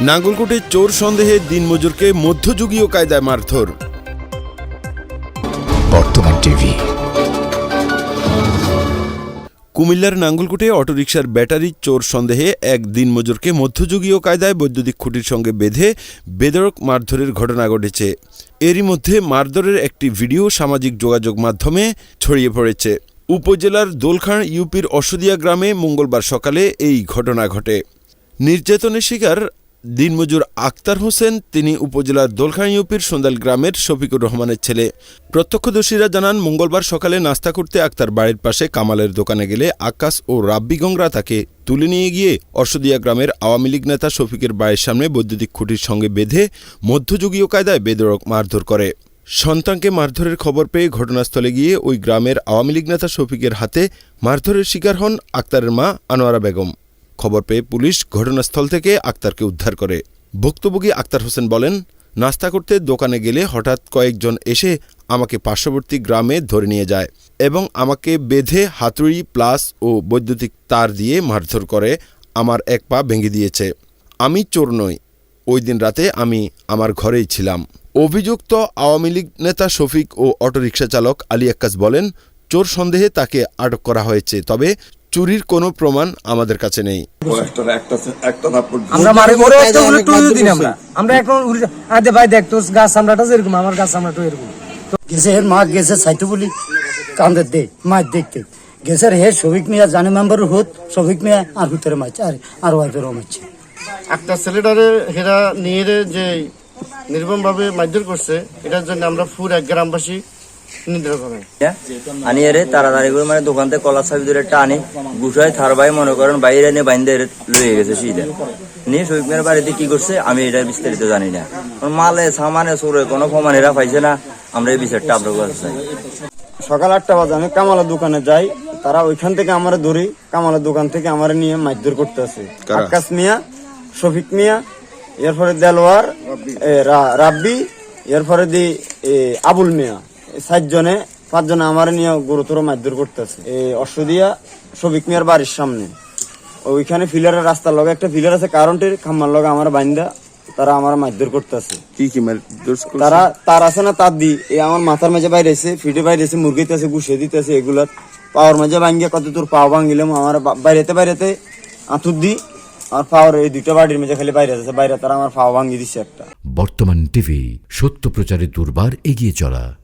নাঙ্গলকোটে চোর সন্দেহে দিনমজুরকে মধ্যযুগীয় কায়দায় মারধর। বর্তমান টিভি। কুমিল্লার নাঙ্গলকোটে অটোরিকশার ব্যাটারি চোর সন্দেহে এক দিনমজুরকে মধ্যযুগীয় কায়দায় বৈদ্যুতিক খুঁটির সঙ্গে বেঁধে বেদরক মারধরের ঘটনা ঘটেছে। এরই মধ্যে মারধরের একটি ভিডিও সামাজিক যোগাযোগ মাধ্যমে ছড়িয়ে পড়েছে। উপজেলার দোলখান ইউপির অসুদিয়া গ্রামে মঙ্গলবার সকালে এই ঘটনা ঘটে। নির্যাতনের শিকার দিনমজুর আক্তার হোসেন, তিনি উপজেলার দোলখান ইউপির সন্দাল গ্রামের শফিকুর রহমানের ছেলে। প্রত্যক্ষদর্শীরা জানান, মঙ্গলবার সকালে নাস্তা করতে আক্তার বাড়ির পাশে কামালের দোকানে গেলে আকাশ ও রাব্বি গংরা তাকে তুলে নিয়ে গিয়ে অসদিয়া গ্রামের আওয়ামী লীগ নেতা শফিকের বাড়ির সামনে বৈদ্যুতিক খুঁটির সঙ্গে বেঁধে মধ্যযুগীয় কায়দায় বেদরক মারধর করে। সন্তানকে মারধরের খবর পেয়ে ঘটনাস্থলে গিয়ে ওই গ্রামের আওয়ামী লীগ নেতা শফিকের হাতে মারধরের শিকার হন আক্তারের মা আনোয়ারা বেগম। খবর পেয়ে পুলিশ ঘটনাস্থল থেকে আক্তারকে উদ্ধার করে। ভুক্তভোগী আক্তার হোসেন বলেন, নাস্তা করতে দোকানে গেলে হঠাৎ কয়েকজন এসে আমাকে পার্শ্ববর্তী গ্রামে ধরে নিয়ে যায় এবং আমাকে বেঁধে হাতুড়ি, প্লাস ও বৈদ্যুতিক তার দিয়ে মারধর করে আমার এক পা ভেঙে দিয়েছে। আমি চোর নই। ওই দিন রাতে আমি আমার ঘরেই ছিলাম। অভিযুক্ত আওয়ামী লীগ নেতা শফিক ও অটোরিকশা চালক আলী আক্কাস বলেন, চোর সন্দেহে তাকে আটক করা হয়েছে, তবে চুরির কোনো প্রমাণ আমাদের কাছে নেই। আমরা মারি বড় একটা উড়ে দিন আমরা। আমরা এখন আদে ভাই দেখ তোর গাছ আমরাটা যেরকম আমার গাছ আমরাটা এরকম। গেছে মা গেছে সাইতে বলি। দে মাছ দেখতে। গেছে হে সবিক মিয়া জানে মেম্বার হোত। সবিক মিয়া আর ভিতরে মাছ আর আর ওয়াইফেরও মারছে। একটা ছেলেটারে হেরা নিয়ে যে নির্মম ভাবে মারধর করছে এটার জন্য আমরা ফুর এক গ্রামবাসী আনি এরে তাড়াতাড়ি করে মানে দোকান থেকে কলা চাবি ধরে একটা আনি। গুছাই থার ভাই মনে করেন বাইরে নিয়ে বাইন্দে লয়ে গেছে সিধা নিয়ে শহীদ মেয়ের বাড়িতে কি করছে আমি এটা বিস্তারিত জানি না। মালে সামানে সরে কোনো প্রমাণ এরা পাইছে না আমরা এই বিচারটা আপনার কাছে চাই। সকাল আটটা বাজে আমি কামালের দোকানে যাই। তারা ওইখান থেকে আমার ধরি কামালের দোকান থেকে আমার নিয়ে মারধর করতে আসে কারা? আকাশ মিয়া শফিক মিয়া এরপরে দেলোয়ার রাব্বি এরপরে দি আবুল মিয়া। সাতজনে পাঁচজনে আমার নিয়ে গুরুতর মারধর করতেছে। এই অশ্বদিয়া শফিক মিয়ার বাড়ির সামনে। ওইখানে ফিলারের রাস্তার লগে একটা ফিলার আছে কারণটির খাম্মার লগে আমার বাইন্দা তারা আমার মারধর করতেছে। কি কি? তারা তার আছে না তার দি এই আমার মাথার মাঝে বাইরে এসে ফিটে বাইরে এসে মুরগিতে আছে গুছিয়ে দিতেছে এগুলা। পাওয়ার মাঝে ভাঙ্গিয়ে কত তোর পাও ভাঙ্গিলাম আমার বাইরেতে বাইরেতে আঁতুর দি আর পাওয়ার এই দুইটা বাড়ির মাঝে খালি বাইরে আছে বাইরে তারা আমার পাও ভাঙিয়ে দিছে একটা। বর্তমান টিভি সত্য প্রচারে দুর্বার এগিয়ে চলা।